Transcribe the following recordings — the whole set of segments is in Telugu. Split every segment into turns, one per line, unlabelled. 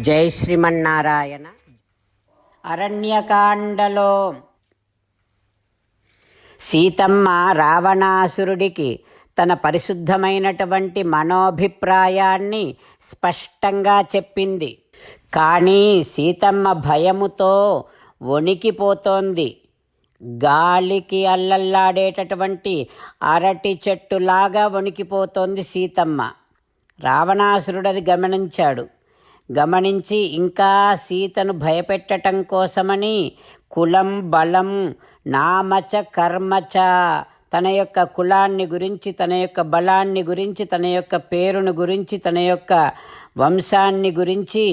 జై శ్రీమన్నారాయణ. అరణ్యకాండలో సీతమ్మ రావణాసురుడికి తన పరిశుద్ధమైనటువంటి మనోభిప్రాయాన్ని స్పష్టంగా చెప్పింది. కానీ సీతమ్మ భయముతో వణికిపోతోంది. గాలికి అల్లల్లాడేటటువంటి అరటి చెట్టులాగా వణికిపోతోంది సీతమ్మ. రావణాసురుడు అది గమనించాడు. గమనించి ఇంకా సీతను భయపెట్టటం కోసమని కులం బలం నామచ కర్మచ తన యొక్క కులాన్ని గురించి తన యొక్క బలాన్ని గురించి తన యొక్క పేరును గురించి తన యొక్క వంశాన్ని గురించి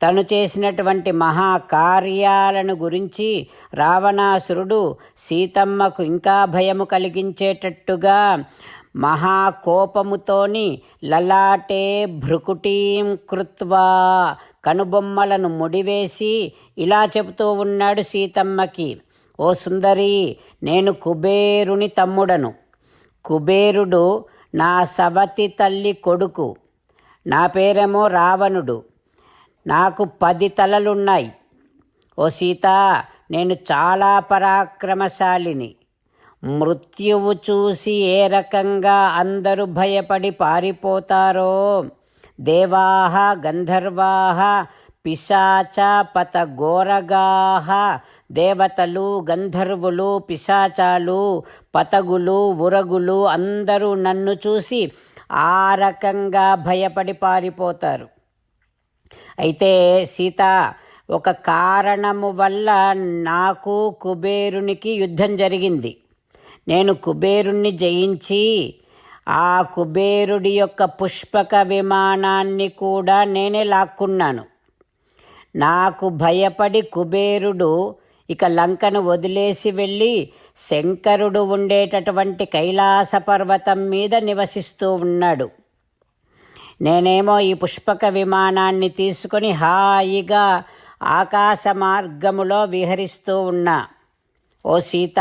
తను చేసినటువంటి మహాకార్యాలను గురించి రావణాసురుడు సీతమ్మకు ఇంకా భయము కలిగించేటట్టుగా మహాకోపముతోని లలాటే భృకుటీం కృత్వా. కనుబొమ్మలను ముడివేసి ఇలా చెబుతూ ఉన్నాడు సీతమ్మకి ఓ సుందరి నేను కుబేరుని తమ్ముడను. కుబేరుడు నా సవతి తల్లి కొడుకు. నా పేరేమో రావణుడు. నాకు పది తలలున్నాయి. ఓ సీత నేను చాలా పరాక్రమశాలిని. మృత్యువు చూసి ఏ రకంగా అందరూ భయపడి పారిపోతారో? దేవాహ గంధర్వాహ పిశాచ పతఘోరగాహ దేవతలు గంధర్వులు పిశాచాలు పతగులు ఉరగులు అందరూ నన్ను చూసి ఆ రకంగా భయపడి పారిపోతారు. అయితే సీత ఒక కారణము వల్ల నాకు కుబేరునికి యుద్ధం జరిగింది. నేను కుబేరుణ్ణి జయించి ఆ కుబేరుడి యొక్క పుష్పక విమానాన్ని కూడా నేనే లాక్కున్నాను. నాకు భయపడి కుబేరుడు ఇక లంకను వదిలేసి వెళ్ళి శంకరుడు ఉండేటటువంటి కైలాస పర్వతం మీద నివసిస్తూ ఉన్నాడు. నేనేమో ఈ పుష్పక విమానాన్ని తీసుకొని హాయిగా ఆకాశ మార్గములో విహరిస్తూ ఉన్నా. ఓ సీత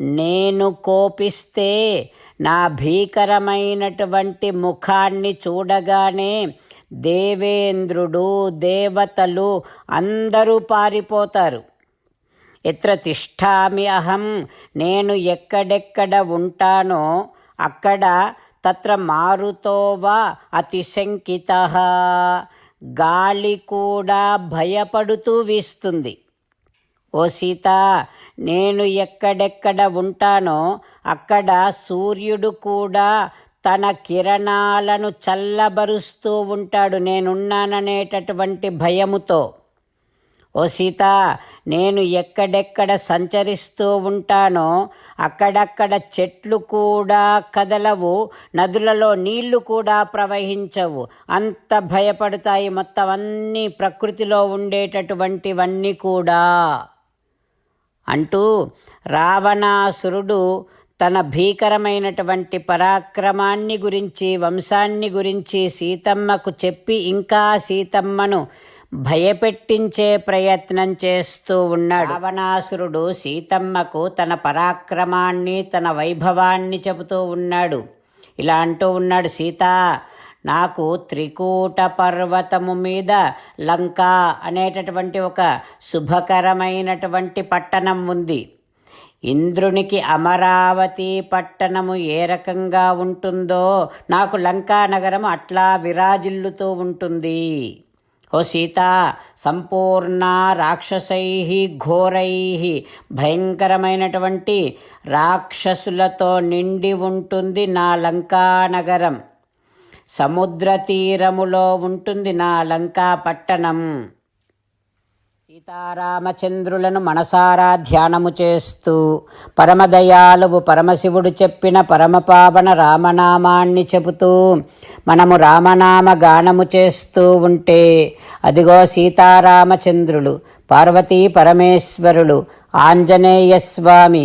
నేను కోపిస్తే నా భీకరమైనటువంటి ముఖాన్ని చూడగానే దేవేంద్రుడు దేవతలు అందరూ పారిపోతారు. ఎత్ర తిష్టామి అహం నేను ఎక్కడెక్కడ ఉంటానో అక్కడ తత్ర మారుతోవా అతిశంకిత. గాలి కూడా భయపడుతూ వీస్తుంది. ఓ సీత నేను ఎక్కడెక్కడ ఉంటానో అక్కడ సూర్యుడు కూడా తన కిరణాలను చల్లబరుస్తూ ఉంటాడు. నేనున్నాననేటటువంటి భయముతో. ఓ సీత నేను ఎక్కడెక్కడ సంచరిస్తూ ఉంటానో అక్కడక్కడ చెట్లు కూడా కదలవు నదులలో నీళ్ళు కూడా ప్రవహించవు. అంత భయపడతాయి మొత్తం అన్నీ ప్రకృతిలో ఉండేటటువంటివన్నీ కూడా. అంటూ రావణాసురుడు తన భీకరమైనటువంటి పరాక్రమాన్ని గురించి వంశాన్ని గురించి సీతమ్మకు చెప్పి ఇంకా సీతమ్మను భయపెట్టించే ప్రయత్నం చేస్తూ ఉన్నాడు. రావణాసురుడు సీతమ్మకు తన పరాక్రమాన్ని తన వైభవాన్ని చెబుతూ ఉన్నాడు. ఇలా అంటూ ఉన్నాడు సీత నాకు త్రికూట పర్వతము మీద లంక అనేటటువంటి ఒక శుభకరమైనటువంటి పట్టణం ఉంది. ఇంద్రునికి అమరావతి పట్టణము ఏ రకంగా ఉంటుందో నాకు లంకా నగరం అట్లా విరాజిల్లుతూ ఉంటుంది. ఓ సీత సంపూర్ణ రాక్షసై ఘోరై భయంకరమైనటువంటి రాక్షసులతో నిండి ఉంటుంది నా లంకా నగరం. సముద్ర తీరములో ఉంటుంది నా లంకా పట్టణం. సీతారామచంద్రులను మనసారా ధ్యానము చేస్తూ పరమదయాలువు పరమశివుడు చెప్పిన పరమపావన రామనామాన్ని చెబుతూ మనము రామనామ గానము చేస్తూ ఉంటే అదిగో సీతారామచంద్రులు పార్వతీ పరమేశ్వరులు ఆంజనేయస్వామి